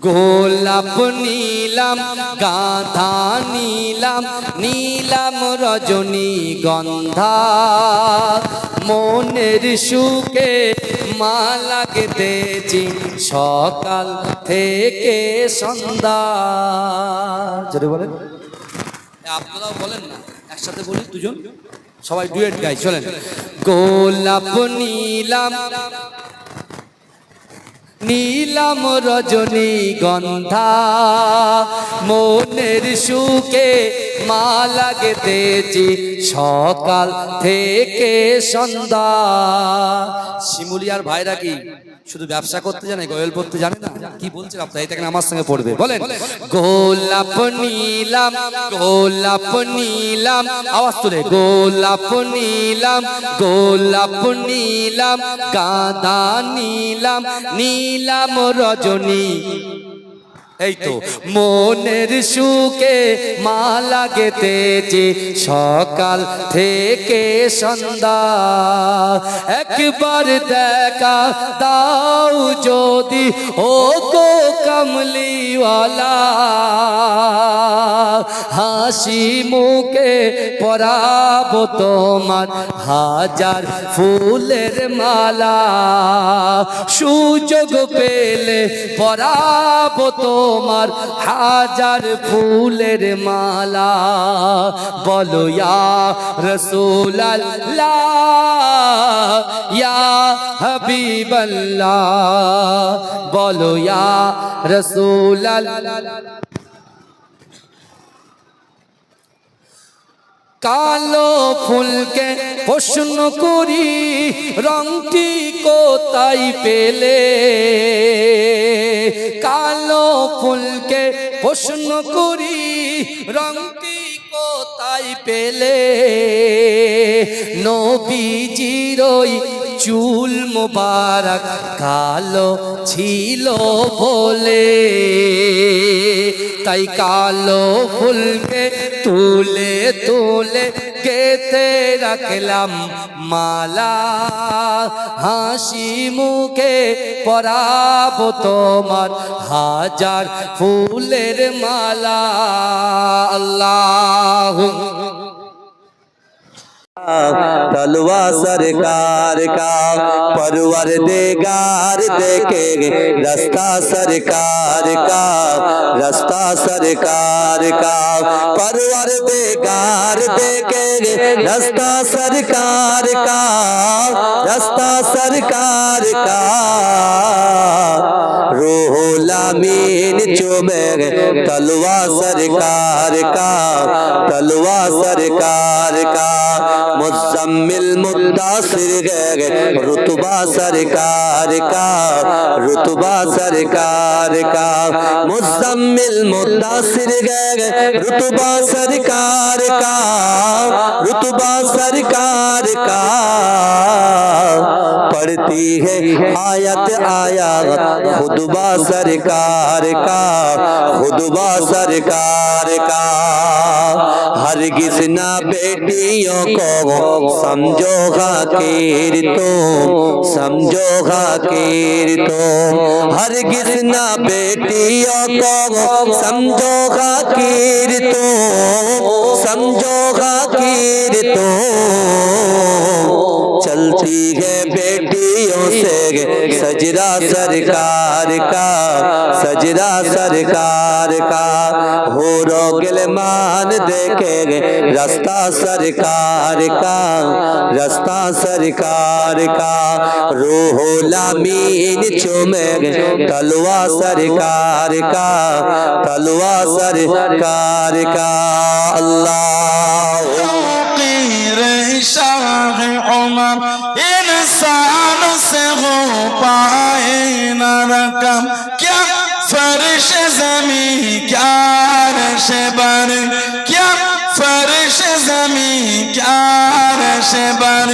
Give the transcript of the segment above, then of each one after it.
গোলাপ নীলাম গাধা নীলাম নীলাম রজনী গন্ধা। মনের সুখে মালা গেতেছি সকাল থেকে সন্ধ্যা। যদি বলেন। আপনারাও বলেন না একসাথে বলি দুজন। সবাই ডুয়েট গাই চলেন। গোলাপ নীলাম নীলাম রজনী গন্ধা মনের সুখে মা লাগতেছি। সকাল থেকে সন্ধ্যা। শিমুলিয়ার ভাইরা কি? শুধু ব্যবসা করতে জানে গোয়েল পড়তে জানে না? কি বলছেন আপনার এটা আমার সঙ্গে পড়বে। বলেন। গোলাপ নীলাম গোলাপ নীলাম। আওয়াজ তুলে। গোলাপ নীলাম গোলাপ নীলাম গাঁদা নীলাম নীলাম রজনী। এই তো মনের সুখে মা মালা গেতেছে সকাল থেকে সন্ধ্যা। একবার দেখা দাও যদি ও গো কমলিওয়ালা। হাসি মুখে পরাবো তোমার হাজার ফুলের মালা। সুযোগ পেলে পরাবো তোমার হাজার ফুলের মালা। বলো, ইয়া ইয়া হাবিবাল্লাহ। বলো রসুলাল্লাহ। কালো ফুলকে প্রশ্ন করি, রংটি কোথায় পেলে? ফুলকে প্রশ্ন করি রংটি কোথায় পেলে? নবীজিরই চুল মোবারক কালো ছিল বলে। তাই কালো ফুলকে তুলে তুলে গেতে রাখলাম মালা হাসি মুখে পরাবো তোমার হাজার ফুলের মালা আল্লাহ तलवा सरकार का परवर देगार देखे रास्ता सरकार का रास्ता सरकार का परवर देगार देखे گے۔ رستہ سرکار کا، رستہ سرکار کا۔ روح لامین چوبے تلوا سرکار کا تلوا سرکار کا۔ مزمل متاثر گئے रुतबा सरकार का रुतबा सरकार का मुजम्मिल मुद्दासिर रुतबा सरकार का रुतबा सरकार का پڑتی ہے۔ آیت آیات خطبہ سرکار کا، خطبہ سرکار کا۔ ہر کس نہ بیٹیوں کو سمجھو غاکیر تو، سمجھو غاکیر تو۔ ہر کس نہ بیٹیوں کو سمجھو غاکیر تو، سمجھو غاکیر تو۔ چلتی ہے بیٹی سجدہ سرکار کا، سجدہ سرکار کا۔ ہو گلمان دیکھے گے رستہ سرکار کا، رستہ سرکار کا۔ روح لامین چومے گے تلوہ سرکار کا، تلوہ سرکار کا۔ اللہ شاہ عمر انسان سے ہو پائے نہ رقم کیا فرش زمین کیا عرش بر کیا فرش زمین کیا عرش بر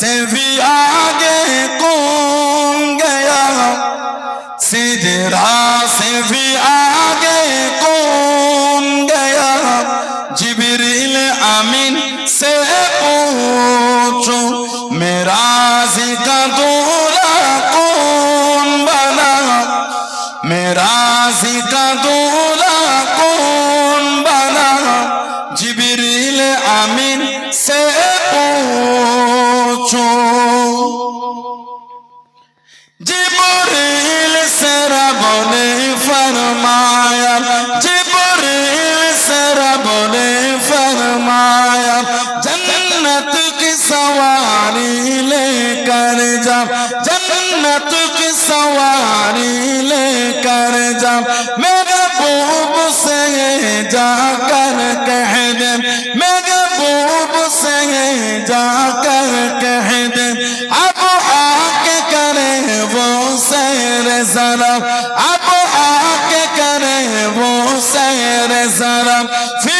से भी आगे कौन गया सिजरा से भी आगे कौन गया जिबरील आमीन जन्नत की सवारी लेकर जा मेरे बूब से जाकर कह दे मेरे बूब से जाकर कह दे अब आके करे वो सैर जरा अब आके करे वो सैर जरा फिर